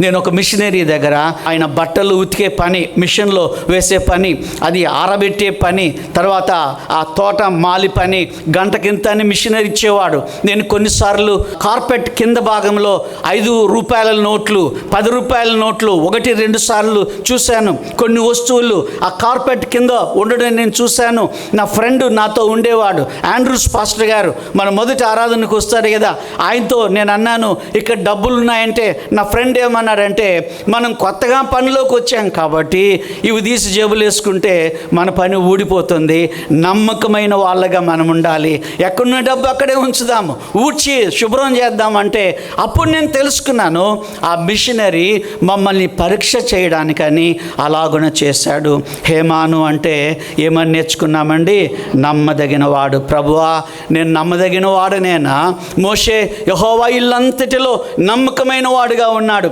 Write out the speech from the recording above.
నేను ఒక మిషనరీ దగ్గర ఆయన బట్టలు ఉతికే పని మిషన్లో వేసే పని అది ఆరబెట్టే పని తర్వాత ఆ తోట మాలి పని గంటకింత అని మిషనరీ ఇచ్చేవాడు. నేను కొన్నిసార్లు కార్పెట్ కింద భాగంలో ఐదు రూపాయల నోట్లు పది రూపాయల నోట్లు ఒకటి రెండు సార్లు చూశాను. కొన్ని వస్తువులు ఆ కార్పెట్ కింద ఉండడం నేను చూశాను. నా ఫ్రెండ్ నాతో ఉండేవాడు ఆండ్రూస్ పాస్టర్ గారు. మన మొదటి ఆరాధనకు వస్తాడు కదా. ఆయనతో నేను అన్నాను ఇక్కడ డబ్బులు ఉన్నాయంటే నా ఫ్రెండ్ ఏమన్నాడంటే మనం కొత్తగా పనిలోకి వచ్చాం కాబట్టి ఇవి తీసి జేబులు వేసుకుంటే మన పని ఊడిపోతుంది. నమ్మకమైన వాళ్ళగా మనం ఉండాలి. ఎక్కడున్న డబ్బు అక్కడే ఉంచుదాము. ఊడ్చి శుభ్రం చేద్దామంటే అప్పుడు నేను తెలుసుకున్నాను ఆ మిషనరీ మమ్మల్ని పరీక్ష చేయడానికని అలాగున చేశాడు. హేమాను అంటే ఏమని నేర్చుకున్నామండి? నమ్మదగిన వాడు. ప్రభువా నేను నమ్మదగిన వాడనేనా? మోషే యహోవా ఇల్లంతటిలో నమ్మకమైన వాడుగా ఉన్నాడు.